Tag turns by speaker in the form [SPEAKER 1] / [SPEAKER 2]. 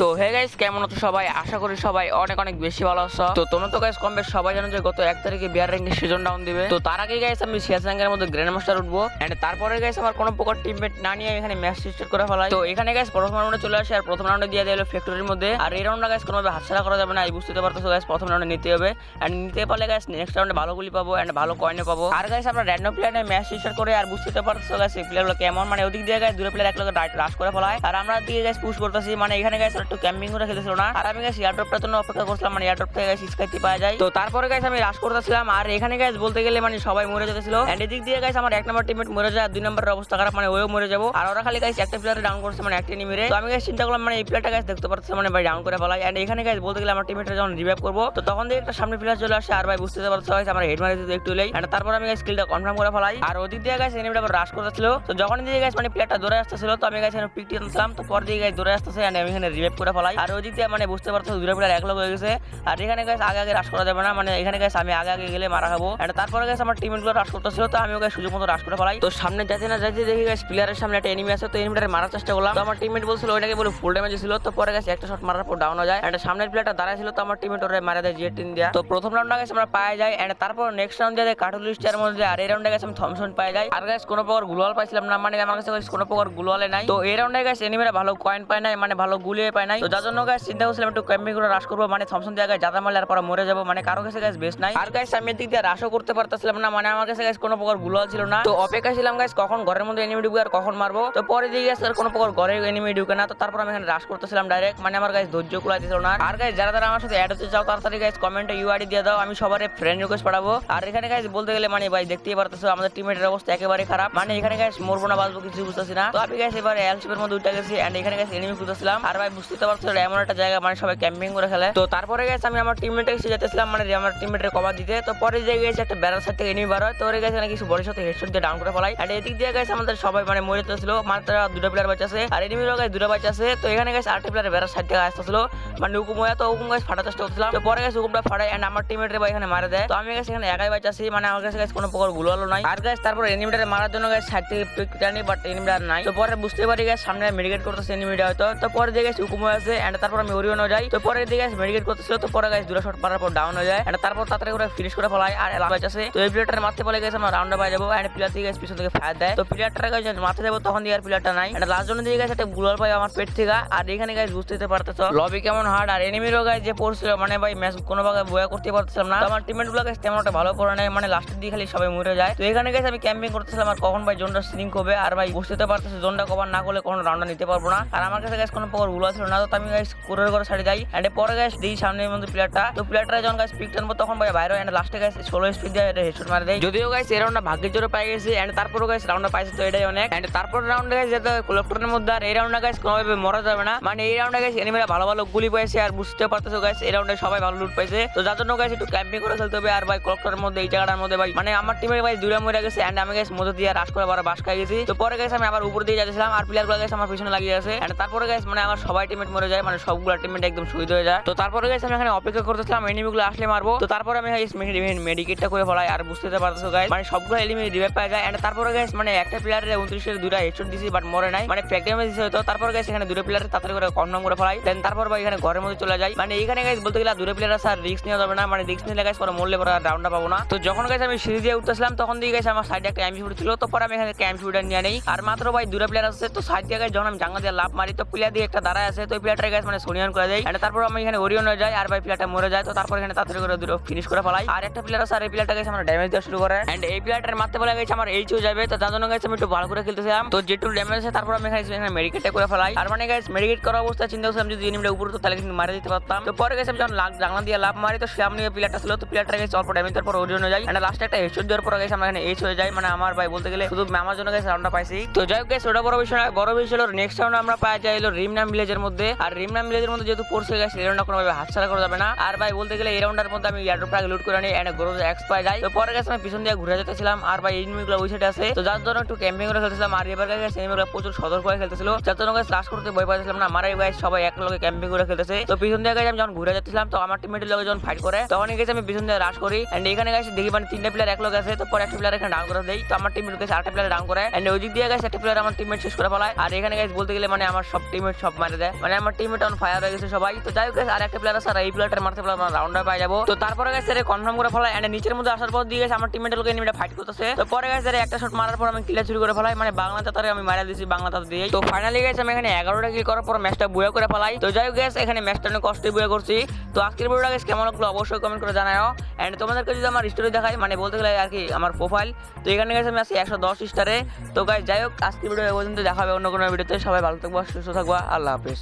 [SPEAKER 1] তো hey guys কেমন আছো সবাই? আশা করি সবাই অনেক অনেক বেশি ভালো আছো। তো তোমরা তো গাইস কম বেশ সবাই জানো যে গত এক তারিখে বিয়ার র্যাঙ্কের সিজন ডাউন দিবে। তো তার আগে গাইস আমি সিয়াস র্যাঙ্কের মধ্যে গ্র্যান্ড মাস্টার উঠবো। এন্ড তারপরে গাইস আমার কোনো প্রকার টিমমেট না নিয়ে এখানে ম্যাচ স্টার্ট করে ফেলাই। তো এখানে গাইস প্রথম রাউন্ডে চলে আসে আর প্রথম রাউন্ডে দিয়ে দিলো ফ্যাক্টরির মধ্যে। আর এই রাউন্ডটা গাইস কোনোভাবে হাতছাড়া করা যাবে না, এই বুঝতে পারতেছো গাইস প্রথম রাউন্ডে নিতে হবে। এন্ড নিতে পারলে গাইস নেক্সট রাউন্ডে ভালো গুলি পাবো এন্ড ভালো কয়েনে পাবো। আর গাইস আমরা র্যান্ডম প্লেয়ারে ম্যাচ স্টার্ট করে আর বুঝতে পারতেছো গাইস এই প্লেয়ারগুলো কেমন? মানে ওদিক দিয়ে গাইস দুটো প্লেয়ার একলগে রাশ করে ফেলায়। আর আমরা দিকে গাইস পুশ করতেছি। মানে এখানে গাইস একটু ক্যাম্পিং করে খেলতেছিল না। আর আমি গাইস এয়ারড্রপটার জন্য অপেক্ষা করছিলাম মানে এয়ারড্রপ থেকে গাইস স্কাইতে পাওয়া যায়। তো তারপরে গাইস আমি রাশ করতেছিলাম, আর এখানে গাইস বলতে গেলে মানে সবাই মরে যেতেছিল। এন্ড এদিক দিয়ে গাইস আমার এক নম্বর টিমমেট মরে যায় দুই নম্বরের অবস্থা খারাপ মানে ওও মরে যাব। আর ওরা খালি গাইস একটা প্লেয়ারে ডাউন করছে মানে একটা নিমিরে তো আমি গাইস চিন্তা করলাম মানে এই প্লেয়ারটা গাইস দেখতে পারতেছে মানে ভাই ডাউন করে ফেলাই। এন্ড এখানে গাইস বলতে গেলে আমার টিমমেটটা যখন রিভাইভ করব, তো তখন দিয়ে একটা সামনে প্লেয়ার চলে আসে, আর ভাই বুঝতে পারছ গাইস আমার হেড মারি দিতে একটু লেই এন্ড তারপর আমি গাইস স্কিলটা কনফার্ম করে ফেলাই। আর ওদিক দিয়ে গাইস এনিমিটা আবার রাশ করতেছিল। তো যখন দিয়ে গাইস মানে প্লেয়ারটা দৌড়ে আসতেছিল, তো আমি গাইস এখানে পিক টিনছিলাম তো পর দিয়ে গাইস দৌড়ে আসতেছে এন্ড আমি এখানে রিভাইভ করে ফেলাই। আর ওদিক দিয়ে মানে বুঝতে পারছ দুটো প্লেয়ার এক লোক হয়ে গেছে। আর এখানে গেছে আগে আগে রাশ করা যাবে না মানে এখানে গেছে আমি আগে আগে গেলে মারা খাব। এন্ড তারপরে গেছে আমার টিমমেটগুলো রাশ করতেছিল তো আমি ওকে সুযোগ মতো রাশ করে ফেলাই। তো সামনে যাইতে না যাইতে দেখি গাইস প্লেয়ারের সামনে একটা এনিমি আছে, তো এনিমিটারে মারার চেষ্টা করলাম। তো আমার টিমমেট বলছিল ওইটাকে বলে ফুল ড্যামেজ ছিল তো পরে গেছে একটা শট মারার পর ডাউন হয়ে যায়। এন্ড সামনের প্লেয়ারটা দাঁড়ায় ছিল, তো আমার টিমমেট ওরে মারা দেয় জিএ টিন দিয়া। তো প্রথম রাউন্ডে গাইস আমরা পাই যাই এন্ড তারপর নেক্সট রাউন্ড দিয়ে কার্টুন লিস্টের মধ্যে আর এই রাউন্ডে গেছে আমি থমসন পাই যাই। আর গাইস কোনো প্রকার গুলোয়াল পাইছিলাম না মানে আমার কাছে কোনো প্রকার গুলোয়ালে নাই। তো এই রাউন্ডে গাইস এনিমিরা ভালো কয়েন পায় নাই মানে ভালো গুলিয়ে পায় নাই। তো যার জন্য গাইস চিন্তা করছিলাম একটু ক্যাম্পিং করে রাশ করব। মানে থমসন দিয়ে গাইস জাদা মারলে আর পরে মরে যাব। মানে কারও কাছে গাইস বেস্ট নাই। আর গাইস আমি এদিক দিয়ে রাশও করতে পারতেছিলাম না। মানে আমার কাছে গাইস কোনো প্রকার গুলোয়াল ছিল না। তো অপেক্ষা ছিলাম গাইস কখন ঘরের মধ্যে এনিমি ঢুকবে আর কখন মারবো। তো পরে দিয়ে গেছে আর কোনো প্রকার ঘরে এনিমি ঢুকে না। তো তারপর আমি এখানে রাশ করতেছিলাম ডাইরেক্ট মানে আমার গাইস ধৈর্য কুলাই দিছিল না। আর গাইস যারা যারা আমার সাথে অ্যাড হতে চাও তাড়াতাড়ি গাইস কমেন্টে ইউআইডি দিয়ে দাও। আমি সবার ফ্রেন্ড রিকোয়েস্ট পাঠাবো। আর এখানে গাইস বলতে গেলে মানে ভাই দেখতেই পারতেছো, আমাদের টিমের অবস্থা একেবারে খারাপ। মানে এখানে গাইস মরবো না, বাঁচবো কিছু বুঝতেছি না। তো আমি গাইস এবার এলশিপের মধ্যে উঠে গেছি। এন্ড এখানে গাইস এনিমি খুঁজতেছিলাম। আর ভাই বুঝতে পারছ এমন একটা জায়গা মানে সবাই ক্যাম্পিং করে খেলে। তো তারপরে গেছে আমি আমার টিমমেটে এসে যেতেছিলাম মানে আমার টিমমেটের কভার দিতে। তো পরে যে গেছে একটা ব্যারাল সাইড থেকে এনিমি বার হয়, তো ওরে গেছে কিছু বড়ির সাথে হেডশট দিয়ে ডাউন করে ফেলাই। আর এদিক দিয়ে গেছে আমাদের সবাই মানে মরে যেতেছিল। মাত্র দুটো প্লেয়ার বাচ্চা আছে, আর এনিমিরও গাইস দুটো বাচ্চা আছে। তো এখানে গেছে আরেকটা প্লেয়ার ব্যারাল সাইড থেকে আসতেছিল। মানে হুকুম হয়ে তো হুকুম গাছ ফাটার চেষ্টা করছিলাম তো পরে গেছে হুকুমটা ফাটাই এন্ড আমার টিমমেটের ভাই এখানে মারা দেয়। তো আমি গেছে এখানে একাই বাচ্চা আছি মানে আমার কাছে গাছ কোনো প্রকারগুলো হলো নাই। আর গেছে তারপর এনিমিটারে মারার জন্য গাছ সাইড থেকে পিক বাট এনিমিটা আর নাই। তো পরে বুঝতে পারি গেছে, সামনে মেডিকেট করতেছে এনিমিটা হয়তো। তো পরে দিয়ে গেছে হুকুম হয়ে আছে এন্ড তারপর আমি ওরিয়নও যাই। তো পরে দিকে গেছে মেডিকেট করতেছিল, তো পরে গাছ দুটো শট মারার পর ডাউন হয়ে যায় এন্ড তারপর তাড়াতাড়ি করে ফিনিশ করে ফেলাই, আর এলাকা আছে তো এই প্লেয়ারটার মারতে বলে গেছে আমরা রাউন্ডে পাই যাব এন্ড প্লেয়ার থেকে পিছন থেকে ফায়ার দেয়। তো প্লেয়ারটার কাছে মারতে যাব, তখন দিয়ে আর প্লেয়ারটা নাই। এন্ড লাস্ট জন্য দিয়ে গেছে একটা গুলার পাই আমার পেট থেকে, আর এখানে গাছ বুঝতে পারতেছো লবি কেমন হার্ড আর এনিমিরও গাছ যে পড়ছিল মানে ভাই ম্যাচ কোনো ভাগে বয়া করতে পারতেছিলাম না। আমার টিমমেটগুলো গাছ তেমন একটা ভালো করে নেয় মানে লাস্টের দিকে খালি সবাই মরে যায়। তো এখানে গেছে আমি ক্যাম্পিং করতেছিলাম, আর কখন ভাই জোনটা সিলিং হবে, আর ভাই বুঝতে পারতেছে, জোনটা কভার না করলে কোনো রাউন্ডটা নিতে পারব না। আর আমার কাছে গাছ কোনো প্রকারগুলো ছিল না, তো আমি গাছ কোরের করে ছাড়ি যাই। এন্ড পরে গাইস দিই সামনে মধ্যে প্লেয়ারটা তো প্লেয়ারটা যখন গাইস পিক টানবো, তখন ভাই বাইরে এন্ড লাস্টে গাছ ষোলো স্পিড দিয়ে এটা হেডশট মারে দেয় যদিও গাইস এই রাউন্ডটা ভাগ্যের জোরে পাই গেছি। এন্ড তারপরও গাইস রাউন্ডটা পাইছে তো এটাই অনেক। এন্ড তারপর রাউন্ডে গাছ যেতে কোলেক্টরের মধ্যে, আর এই রাউন্ডে গাছ কোনোভাবে মরা যাবে না। মানে এই রাউন্ডে গাছ এনিমেরা ভালো ভালো গুলি পাইছে আর বুঝতে পারতেছো গাইস এই রাউন্ডে সবাই ভালো লুট পাইছে। তো যার জন্য গাইস একটু ক্যাম্পিং করে খেলতে হবে। আর ভাই কোলেক্টরের মধ্যে, এই জায়গাটার মধ্যে ভাই মানে আমার টিমের ভাই দূরে মরে গেছে। এন্ড আমি গাছ মধ্যে দিয়ে রাশ করে আবার বাস খাই গেছি তো পরে গেছে আমি আবার উপর দিয়ে যাচ্ছিলাম। আর প্লেয়ারগুলো গেছে আমার পিছনে লাগিয়ে আছে। এন্ড তারপরে গাইস মানে আমার সবাই টিমেট মরে যায় মানে সবগুলো টিমেট একদম শহীদ হয়ে যায়। তো তারপরে গেছে আমি এখানে অপেক্ষা করতেছিলাম এনিমিগুলো আসলে মারবো। তো তারপরে আমি মেডিকেটটা করে ফেলাই, আর বুঝতে পারতেছো গাইস মানে সবগুলো এলিমি রিভাইভ পাওয়া যায়। এন্ড তারপরে গাইস মানে একটা প্লেয়ারের উনত্রিশের দুটা হেডশট দিছি বাট মরে নাই। মানে ফ্যাক ড্যামেজ দিছে হয়তো। তারপর গাইস এখানে দুটো প্লেয়ার তাড়াতাড়ি করে কনফার্ম করে ফেলাই। দেন তারপর ভাই এখানে ঘরের মধ্যে চলে যায়। মানে এখানে গাইস বলতে গেলে দুটো প্লেয়ার স্যার রিস্ক নেওয়া যাবে না। মানে রিস্ক নিলে গাইস পরে মরলে পরে রাউন্ডটা পাবো না। তো যখন গাইস আমি সিঁড়ি দিয়ে উঠতেছিলাম, তখন দিয়ে গাইস আমার সাইডে একটা এমপি ছিল। তো পরে আমি এখানে এমপি ফুটার নিয়ে নেই। আর মাত্র ভাই দুটো প্লেয়ার আছে। তো সাইড দিয়ে গাইস যখন আমি জাঙ্গা দিয়ে লাভ মারি, তো প্লেয়ার দিয়ে একটা দাঁড়ায় আছে। তো ওই প্লেয়ারটা গাইস মানে সোনিয়ান করে দেয় and তারপর আমি এখানে ওরিয়ন হয়ে যায় আর ভাই প্লেয়ারটা মরে যায়। তো তারপর এখানে তাড়াতাড়ি করে দুটো ফিনিশ করে ফেলাই। আর একটা প্লেয়ার আছে, আর এই প্লেয়ারটা গাইস আমার ড্যামেজ দেওয়া শুরু করে। এন্ড এই প্লেয়ারটার মারতে বলে গেছে আমার এইচ হয়ে যাবে। তো তার জন্য গাইস আমি একটু ভালো করে খেলতেছিলাম। তো যেটু ড্যামেজ আছে, তারপর আমি এখানে এখানে মেডিকেটটা করে ফেলাই। আর মানে গাইস মেডিকেট করা অবস্থায় চিন্তা করছিলাম যদি এনিমিটা উপরে তো তাহলে কিন্তু মারা দিতে পারতাম। তো পরে গেছে আমি যখন জানলা দিয়ে লাভ মারি, তো সামনে প্লেয়ারটা ছিল। তো প্লেয়ারটা গেছে অল্প ড্যামেজ তারপর ওরিয়ন হয়ে যায় এন্ড লাস্টে একটা হেডশট দেওয়ার পর গেছে আমরা এখানে এইচ হয়ে যায়। মানে আমার ভাই বলতে গেলে শুধু আমার জন্য গেছে রাউন্ডটা পাইছি। তো যাই হোক গেছে ওটা বড় বিষয় বড় বিষয় হলো নেক্সট রাউন্ড আমরা পাই যাই হলো রিমনাম ভিলেজের মধ্যে। আর রিমনাম ভিলেজের মধ্যে যেহেতু পড়ছে গেছে এই রাউন্ডটা কোনোভাবে হাতছাড়া করা যাবে না। আর ভাই, বলতে গেলে এই রাউন্ডের মধ্যে আমি ইয়ারড্রপটা লুট করে নিই এন্ড গ্রোজ এক্স পাই যাই তো পরে গেছে আমি পিছন দিয়ে ঘুরে যেতেছিলাম। আর ভাই এনিমিগুলো ওই সাইডে আছে। তো যার জন্য একটু ক্যাম্পিং করে খেলতেছিলাম। আর এবার গেছে এনিমিগুলো প্রচুর সতর্ক হয়ে খেলতেছিল। যার জন্য গাছ লাস্ট করতে ভয় পাইছিলাম না। আমার এই ভাই সবাই এক লগে ক্যাম্পিং করে খেলতেছে। তো পিছন দিয়ে guys, আমি যখন ঘুরে যাচ্ছিলাম তো আমার টিমমেটের লোক যখন ফাইট করে তখন গেছে আমি পিছন দিয়ে রাশ করি। এন্ড এখানে গেছে দেখি মানে তিনটা প্লেয়ার এক লোক আছে। তো পরে একটা প্লেয়ার এখানে ডাউন করে দেই। তো আমার টিমমেট গেছে আরেকটা প্লেয়ার ডাউন করে। এন্ড ওই দিক দিয়ে গেছে একটা প্লেয়ার আমার টিমমেট শেষ করে ফেলায়। আর এখানে গেছে বলতে গেলে মানে আমার সব টিমমেট সব মারে দেয়। মানে আমার টিমমেট অন ফায়ার হয়ে গেছে সবাই। তো যাই হোক আর একটা প্লেয়ার আছে, আর এই প্লেয়ারটার মারতে পারলে আমরা রাউন্ডে পাই যাব। তো তারপরে গেছে কনফার্ম করে ফেলাই এন্ড নিচের মধ্যে আসার পর দিয়ে গেছে আমার টিমমেটের লোক এনিমিটা ফাইট করতেছে। তো পরে গেছে একটা শট মারার পর আমি কিলা চুরি করে ফেলাই মানে বাংলা তাতারে আমি মারা দিয়েছি বাংলা তাতা দিয়ে তো ফাইনালি গেছে আমি এখানে এগারোটা কিল করার পর ম্যাচটা বুয়া করে ফেলাই। তো যাই হোক এখানে ম্যাচটা অনেক কষ্টে বুয়া করছি। তো আজকের ভিডিওটা গেছে কেমন লাগল অবশ্যই কমেন্ট করে জানাও এন্ড তোমাদেরকে যদি আমার স্টোরি দেখাই মানে বলতে গেলে আর কি, আমার প্রোফাইল তো এখানে গেছে আমি আছি একশো দশ স্টারে তো গাইজ যাই হোক, আজকের ভিডিও পর্যন্ত দেখা হবে অন্য কোনো ভিডিওতে সবাই ভালো থাকব, সুস্থ থাকব, আল্লাহ হাফিজ।